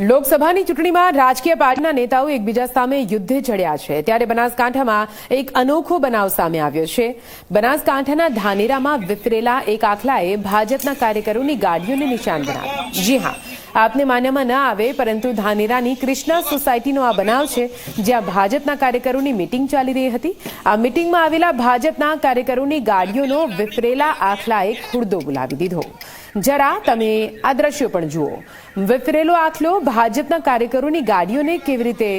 લોકસભાની ચૂંટણીમાં રાજકીય પાર્ટીના નેતાઓ એકબીજા સામે યુદ્ધે ચડ્યા છે. ત્યારે બનાસકાંઠામાં એક અનોખો બનાવ સામે આવ્યો છે. બનાસકાંઠાના ધાનેરામાં વિતરેલા એક આખલાએ ભાજપના કાર્યકરોની ગાડીઓને નિશાન બનાવ્યું. જી હા, આપને માન્યમાં ન આવે, પરંતુ ધાનેરાની કૃષ્ણા સોસાયટીનો આ બનાવ છે, જ્યાં ભાજપના કાર્યકરોની મિટિંગ ચાલી રહી હતી. આ મિટિંગમાં આવેલા ભાજપના કાર્યકરોની ગાડીઓનો વિફરેલા આખલાએ ખુરદો બોલાવી દીધો. જરા તમે આ દ્રશ્યો પણ જુઓ. વિફરેલો આખલો ભાજપના કાર્યકરોની ગાડીઓને કેવી રીતે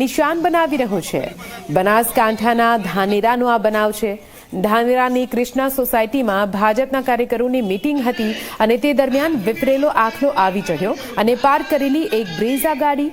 નિશાન બનાવી રહ્યો છે? બનાસકાંઠાના ધાનેરાનો આ બનાવ છે. ધાનેરાની કૃષ્ણા સોસાયટીમાં ભાજપના કાર્યકરોની મીટિંગ હતી અને તે દરમિયાન વિફરેલો આખલો આવી ચઢ્યો અને પાર્ક કરેલી એક બ્રેઝા ગાડી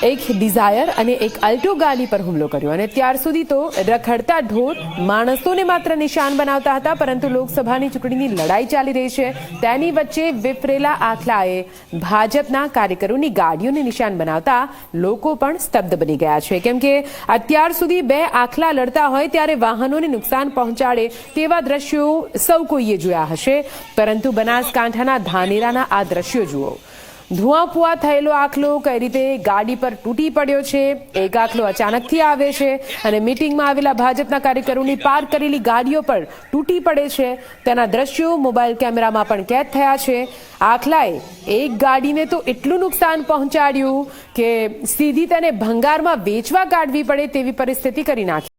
એક ડિઝાયર અને એક અલ્ટો ગાડી પર હુમલો કર્યો અને ત્યાર સુધી તો રખડતા ઢોર માણસોને માત્ર નિશાન બનાવતા હતા, પરંતુ લોકસભાની ચૂંટણીની લડાઈ ચાલી રહી છે. તેની વચ્ચે વિફરેલા આખલાએ ભાજપના કાર્યકરોની ગાડીઓને નિશાન બનાવતા લોકો પણ સ્તબ્ધ બની ગયા છે. કેમ કે અત્યાર સુધી બે આખલા લડતા હોય ત્યારે વાહનોને નુકસાન પહોંચાડે તેવા દ્રશ્યો સૌ કોઈએ જોયા હશે. પરંતુ બનાસકાંઠાના ધાનેરાના આ દ્રશ્યો જુઓ. ધુઆપુઆ થયેલો આખલો કઈ રીતે ગાડી પર તૂટી પડ્યો છે? એક આખલો અચાનકથી આવે છે અને મિટિંગમાં આવેલા ભાજપના કાર્યકરોની પાર્ક કરેલી ગાડીઓ પર તૂટી પડે છે. તેના દ્રશ્યો મોબાઈલ કેમેરામાં પણ કેદ થયા છે. આખલાએ એક ગાડીને તો એટલું નુકસાન પહોંચાડ્યું કે સીધી તેને ભંગારમાં વેચવા કાઢવી પડે તેવી પરિસ્થિતિ કરી નાખી.